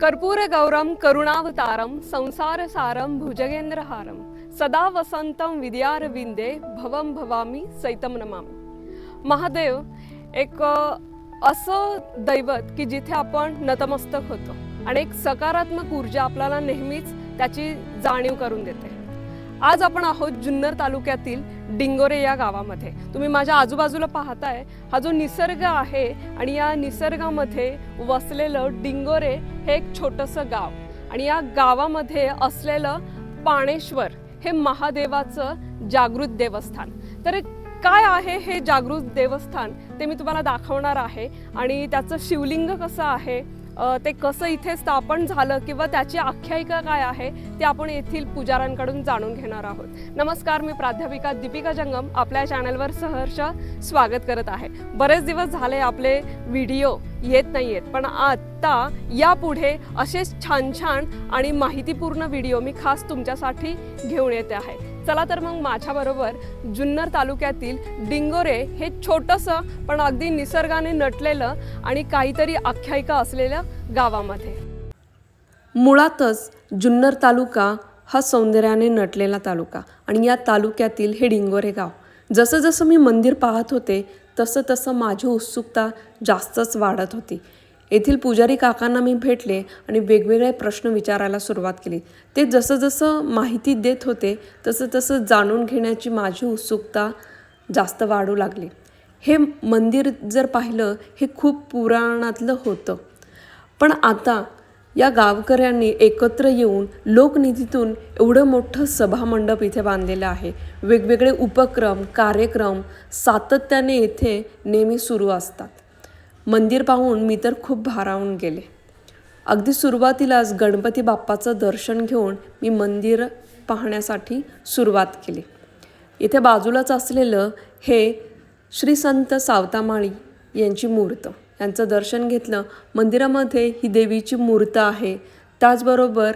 कर्पूर गौरम करुणावतारम संसार सारम भुजगेंद्रहारम सदा वसंतम विद्यारविंदे भवम भवामी सैतम नमामी। महादेव एक असं दैवत की जिथे आपण नतमस्तक होतो आणि एक सकारात्मक ऊर्जा आपल्याला नेहमीच त्याची जाणीव करून देते. आज आपण आहोत जुन्नर तालुक्यातील डिंगोरे या गावामध्ये. तुम्ही माझ्या आजूबाजूला पाहताय हा जो निसर्ग आहे आणि या निसर्गामध्ये वसलेलं डिंगोरे हे एक छोटंसं गाव. आणि या गावामध्ये असलेलं पाणेश्वर हे महादेवाचं जागृत देवस्थान. तर काय आहे हे जागृत देवस्थान ते मी तुम्हाला दाखवणार आहे. आणि त्याचं शिवलिंग कसं आहे ते कसं इथे स्थापन झालं किंवा त्याची आख्यायिका काय आहे ते आपण येथील पुजाऱ्यांकडून जाणून घेणार आहोत. नमस्कार मी प्राध्यापिका दीपिका जंगम आपल्या चॅनलवर सहर्ष स्वागत करत आहे. बरेच दिवस झाले आपले व्हिडिओ येत नाही आहेत पण आत्ता यापुढे असेच छान छान आणि माहितीपूर्ण व्हिडिओ मी खास तुमच्यासाठी घेऊन येते आहे. चला तर मग माझ्याबरोबर जुन्नर तालुक्यातील डिंगोरे हे छोटंसं पण अगदी निसर्गाने नटलेलं आणि काहीतरी आख्यायिका असलेल्या गावामध्ये. मुळातच जुन्नर तालुका हा सौंदर्याने नटलेला तालुका आणि या तालुक्यातील हे डिंगोरे गाव. जसं जसं मी मंदिर पाहत होते तसं तसं माझी उत्सुकता जास्तच वाढत होती. येथील पुजारी काकांना मी भेटले आणि वेगवेगळे प्रश्न विचारायला सुरुवात केली. ते जसं जसं माहिती देत होते तसं तसं जाणून घेण्याची माझी उत्सुकता जास्त वाढू लागली. हे मंदिर जर पाहिलं हे खूप पुराणातलं होतं. पण आता या गावकऱ्यांनी एकत्र येऊन लोकनिधीतून एवढं मोठं सभामंडप इथे बांधलेलं आहे. वेगवेगळे उपक्रम कार्यक्रम सातत्याने येथे नेहमी सुरू असतात. मंदिर पाहून मी तर खूप भारावून गेले. अगदी सुरुवातीलाच गणपती बाप्पाचं दर्शन घेऊन मी मंदिर पाहण्यासाठी सुरुवात केली. इथे बाजूलाच असलेलं हे श्री संत सावतामाळी यांची मूर्त. यांचं दर्शन घेतलं मंदिरामध्ये ही देवीची मूर्त आहे. त्याचबरोबर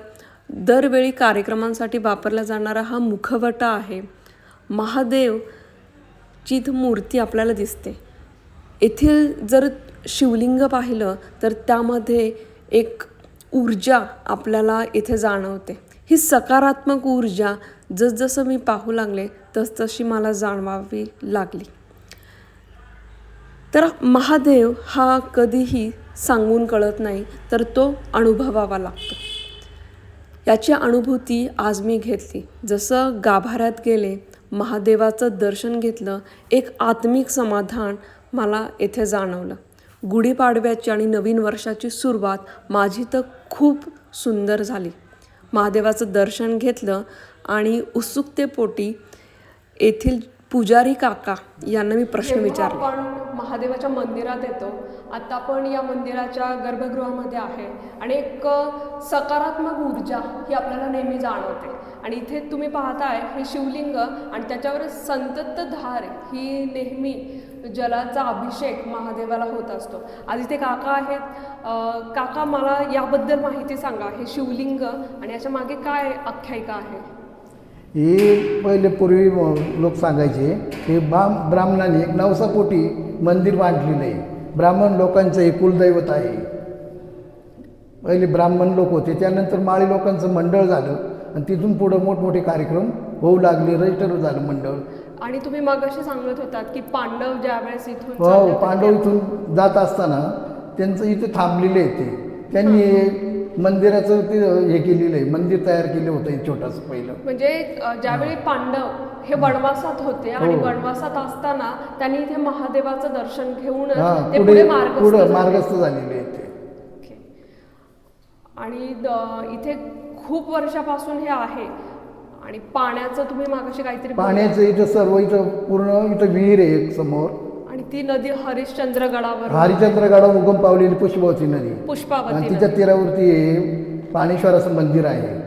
दरवेळी कार्यक्रमांसाठी वापरला जाणारा हा मुखवटा आहे. महादेवची इथं मूर्ती आपल्याला दिसते. येथील जर शिवलिंग पाहिलं तर त्यामध्ये एक ऊर्जा आपल्याला इथे जाणवते. ही सकारात्मक ऊर्जा जसजसं मी पाहू लागले तसतशी मला जाणवावी लागली. तर महादेव हा कधीही सांगून कळत नाही तर तो अनुभवावा लागतो. याची अनुभूती आज मी घेतली. जसं गाभाऱ्यात गेले महादेवाचं दर्शन घेतलं एक आत्मिक समाधान मला येथे जाणवलं. गुढीपाडव्याची आणि नवीन वर्षाची सुरुवात माझी तर खूप सुंदर झाली. महादेवाचं दर्शन घेतलं आणि उत्सुकतेपोटी येथील पुजारी काका यांना मी प्रश्न विचारले. महादेवाच्या मंदिरात येतो. आता आपण या मंदिराच्या गर्भगृहामध्ये आहे. आणि एक सकारात्मक ऊर्जा ही आपल्याला नेहमी जाणवते. आणि इथे तुम्ही पाहताय हे शिवलिंग आणि त्याच्यावर संतत धार ही नेहमी जलाचा अभिषेक महादेवाला होत असतो. आज इथे काका आहेत. काका मला याबद्दल माहिती सांगा. हे शिवलिंग आणि याच्या मागे काय आख्यायिका आहे? हे पहिले पूर्वी लोक सांगायचे हे बाम ब्राह्मणाने एक नवसापोटी मंदिर बांधलेलं आहे. ब्राह्मण लोकांचं हे कुलदैवत आहे. पहिले ब्राह्मण लोक होते त्यानंतर माळी लोकांचं मंडळ झालं आणि तिथून पुढं मोठमोठे कार्यक्रम होऊ लागले रजिस्टर झालं मंडळ. आणि तुम्ही मगाशी सांगत होतात की पांडव ज्यावेळेस इथून हो पांडव इथून जात असताना त्यांचं इथे थांबलेले ते. त्यांनी मंदिराचं ते हे केलेलं आहे मंदिर तयार केलं होतं हे छोटंसं पहिलं म्हणजे अ, ज्यावेळी पांडव हे वनवासात होते आणि हो. वनवासात असताना त्यांनी इथे महादेवाचं दर्शन घेऊन हा ते पुढे पुढे मार्गस्थ पुढं झाले. मार्गस्थ झालेले आहे ते ओके. आणि द- इथे खूप वर्षापासून हे आहे आणि पाण्याचं तुम्ही मागाशी काहीतरी बोलला. पाण्याचं इथं सर्व इथं पूर्ण इथं विहीर आहे एक समोर ती नदी हरिश्चंद्र गडावर हरिचंद्रगडा उगम पावलेली पुष्पवती नदी आणि पुष्पावती तिच्या नदी. तीरावरती पाणेश्वराचं मंदिर आहे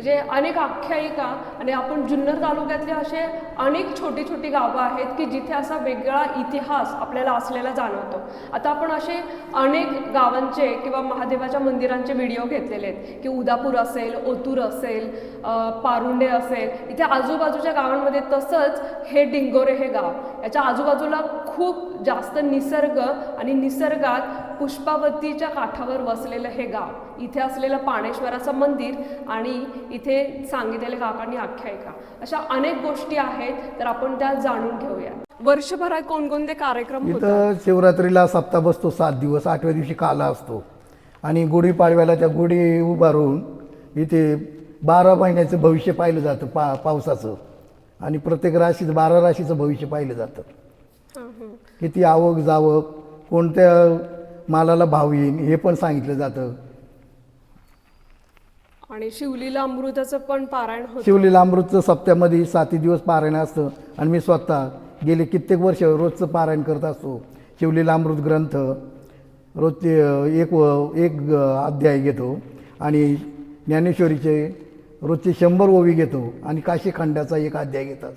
म्हणजे अनेक आख्यायिका आणि आपण जुन्नर तालुक्यातले असे अनेक छोटी छोटी गावं आहेत की जिथे असा वेगळा इतिहास आपल्याला असलेला जाणवतो. आता आपण असे अनेक गावांचे किंवा महादेवाच्या मंदिरांचे व्हिडिओ घेतलेले आहेत की उदापूर असेल ओतूर असेल पारुंडे असेल इथे आजूबाजूच्या गावांमध्ये तसंच हे डिंगोरे हे गाव. याच्या आजूबाजूला खूप जास्त निसर्ग आणि निसर्गात पुष्पावतीच्या काठावर वसलेलं हे गाव. इथे असलेलं पाणेश्वराचं मंदिर आणि इथे सांगितलेल्या काकांनी आख्यायिका अशा अनेक गोष्टी आहेत तर आपण त्या जाणून घेऊया वर्षभरात कोणकोणते कार्यक्रम होतात? इथं शिवरात्रीला सप्ताह बसतो सात दिवस. आठव्या दिवशी काला असतो. आणि गुढीपाडव्याला त्या गुढी उभारून इथे बारा महिन्याचं भविष्य पाहिलं जातं पा पावसाचं. आणि प्रत्येक राशीचं बारा राशीचं भविष्य पाहिलं जातं. किती आवक जावक कोणत्या मालाला भाव येईल हे पण सांगितलं जातं. आणि शिवलीला अमृताचं पण पारायण होतं. शिवलीला अमृतचं सप्त्यामध्ये साती दिवस पारायण असतं. आणि मी स्वतः गेले कित्येक वर्ष रोजचं पारायण करत असतो. शिवलीला अमृत ग्रंथ रोजचे अ, एक व- एक अध्याय घेतो. आणि ज्ञानेश्वरीचे रोजचे शंभर ओवी घेतो. आणि काशी खंडाचा एक अध्याय घेतात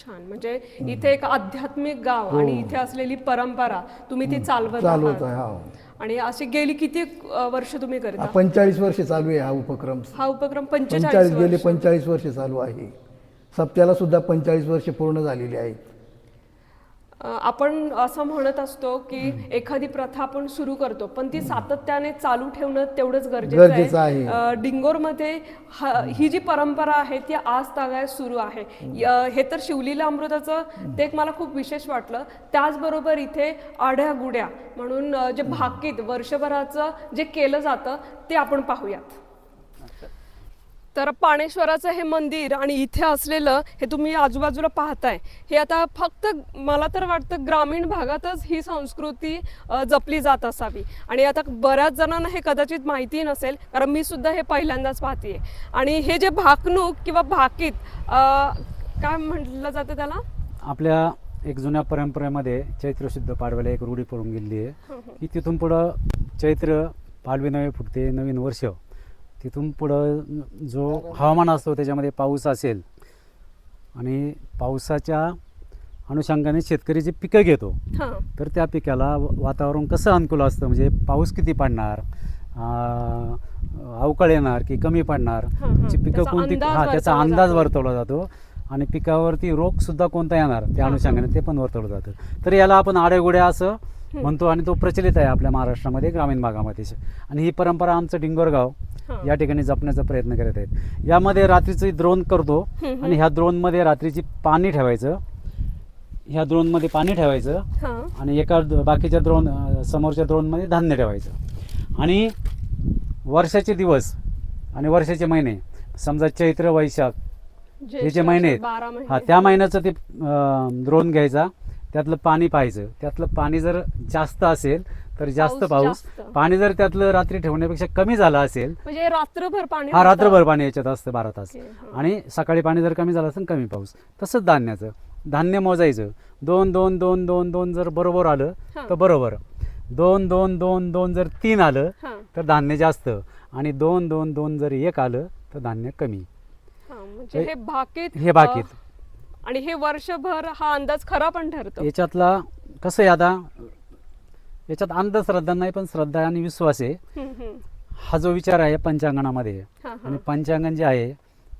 छान. म्हणजे इथे एक आध्यात्मिक गाव आणि इथे असलेली परंपरा तुम्ही ती चालवत चालवत आहे हा. आणि अशी गेली किती अ, वर्ष तुम्ही करता पंचेचाळीस वर्ष चालू आहे हा उपक्रम. हा उपक्रम पंचेचाळीस पंचेचाळीस गेले वर्ष. पंचेचाळीस वर्ष चालू आहे. सप्त्याला सुद्धा पंचेचाळीस वर्ष पूर्ण झालेली आहेत. आपण असं म्हणत असतो की एखादी प्रथा आपण सुरू करतो पण ती सातत्याने चालू ठेवणं तेवढंच गरजेचं आहे. डिंगोरमध्ये ह- ही जी परंपरा आहे ती आज तागायत सुरू आहे. हे तर शिवलीला अमृताचं ते एक मला खूप विशेष वाटलं. त्याचबरोबर इथे आड्या गुड्या म्हणून जे भाकीत वर्षभराचं जे केलं जातं ते आपण पाहूयात. तर पाणेश्वराचं हे मंदिर आणि इथे असलेलं हे तुम्ही आजूबाजूला पाहताय हे आता फक्त मला तर वाटतं ग्रामीण भागातच ही संस्कृती जपली जात असावी. आणि आता बऱ्याच जणांना हे कदाचित माहिती नसेल कारण मी सुद्धा हे पहिल्यांदाच पाहतेय. आणि हे जे भाकणूक किंवा भाकीत काय म्हटलं जातं त्याला? आपल्या एक जुन्या परंपरेमध्ये चैत्र शुद्ध पाडव्याला एक रूढी पडून गेलेली आहे. की तिथून पुढं चैत्र पाडवे नवे फुटते नवीन वर्ष. तिथून पुढं जो हवामान असतो त्याच्यामध्ये पाऊस असेल आणि पावसाच्या अनुषंगाने शेतकरी जे पिकं घेतो तर त्या पिकाला वातावरण कसं अनुकूल असतं? म्हणजे पाऊस किती पडणार? अवकाळ येणार की कमी पडणार? हां, हां. ची पिकं कोणती? हा त्याचा अंदाज. वर्तवला जातो आणि पिकावरती रोग सुद्धा कोणता येणार? त्या अनुषंगाने ते पण वर्तवलं जातं. तर याला आपण आडेगोड्या असं म्हणतो आणि तो प्रचलित आहे आपल्या महाराष्ट्रामध्ये ग्रामीण भागामध्ये. आणि ही परंपरा आमचं डिंगोरगाव. या ठिकाणी जपण्याचा प्रयत्न करत आहेत. यामध्ये रात्रीचं द्रोण करतो. आणि ह्या द्रोणमध्ये रात्रीची पाणी ठेवायचं. ह्या द्रोणमध्ये पाणी ठेवायचं आणि एका बाकीच्या द्रोण समोरच्या द्रोणमध्ये धान्य ठेवायचं. आणि वर्षाचे दिवस आणि वर्षाचे महिने समजा चैत्र वैशाख हे जे महिने आहेत हा त्या महिन्याचं ते द्रोण घ्यायचा त्यातलं पाणी पाहायचं. त्यातलं पाणी जर जास्त असेल तर जास्त पाऊस जास्त. पाणी जर त्यातलं रात्री ठेवण्यापेक्षा कमी झालं असेल म्हणजे रात्रभर पाणी हा होतं. रात्रभर पाणी याच्यात असतं बारा तास. ओके, हा. आणि सकाळी पाणी जर कमी झालं असेल कमी पाऊस. तसंच धान्याचं. धान्य मोजायचं. दोन दोन दोन दोन दोन जर बरोबर आलं हा. तर बरोबर. दोन दोन दोन दोन जर तीन आलं हां. तर धान्य जास्त. आणि दोन दोन दोन जर एक आलं तर धान्य कमी. हां म्हणजे हे भाकीत हे बाकीत. अ, आणि हे वर्षभर हा अंदाज खरा पण ठरतो. याच्यातला कसं आहे आता याच्यात अंधश्रद्धा नाही पण श्रद्धा आणि विश्वास आहे. हा जो विचार आहे पंचांगणामध्ये. आणि पंचांगण जे आहे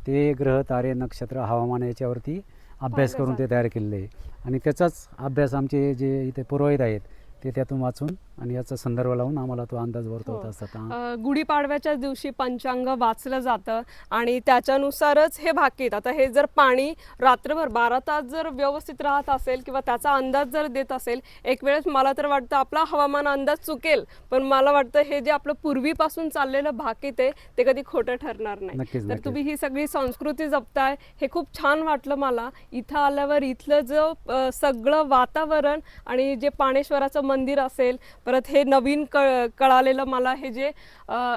ते ग्रह तारे नक्षत्र हवामान याच्यावरती अभ्यास करून ते तयार केलेले आहे आणि त्याचाच अभ्यास आमचे जे इथे पुरोहित आहेत ते त्यातून वाचून आणि याचा संदर्भ लावून आम्हाला तो अंदाज वर्तवत हो. असतात गुढीपाडव्याच्या दिवशी पंचांग वाचलं जातं आणि त्याच्यानुसारच हे भाकीत आता हे जर पाणी रात्रभर बारा तास जर व्यवस्थित राहत असेल किंवा त्याचा अंदाज जर देत असेल एक वेळेस मला तर वाटतं आपला हवामान अंदाज चुकेल पण मला वाटतं हे जे आपलं पूर्वीपासून चाललेलं भाकीत आहे ते कधी खोटं ठरणार नाही तर. तुम्ही ही सगळी संस्कृती जपताय हे खूप छान वाटलं मला इथं आल्यावर इथलं जो सगळं वातावरण आणि जे पाणेश्वराचं मंदिर असेल परत हे नवीन कळ कळालेलं मला हे जे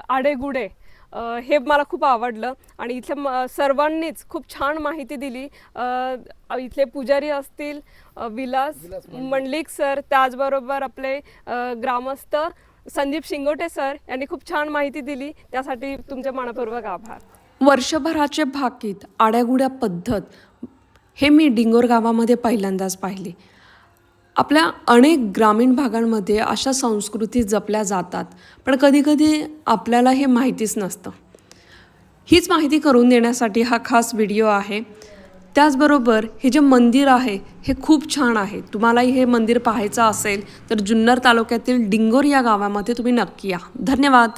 आडेगुडे हे मला खूप आवडलं. आणि इथल्या म- सर्वांनीच खूप छान माहिती दिली. इथले पुजारी असतील विलास मंडलिक. सर त्याचबरोबर आपले ग्रामस्थ संदीप शिंगोटे सर यांनी खूप छान माहिती दिली. त्यासाठी तुमचे मनपूर्वक आभार. वर्षभराचे भाकीत आड्यागुड्या पद्धत हे मी डिंगोर गावामध्ये पहिल्यांदाच पाहिली. आपल्या अनेक ग्रामीण भागांमध्ये अशा संस्कृती जपल्या जातात पण कधीकधी आपल्याला हे माहितीच नसतं. हीच माहिती करून देण्यासाठी हा खास व्हिडिओ आहे. त्याचबरोबर हे जे मंदिर आहे हे खूप छान आहे. तुम्हालाही हे मंदिर पाहायचं असेल तर जुन्नर तालुक्यातील डिंगोर या गावामध्ये तुम्ही नक्की या. धन्यवाद!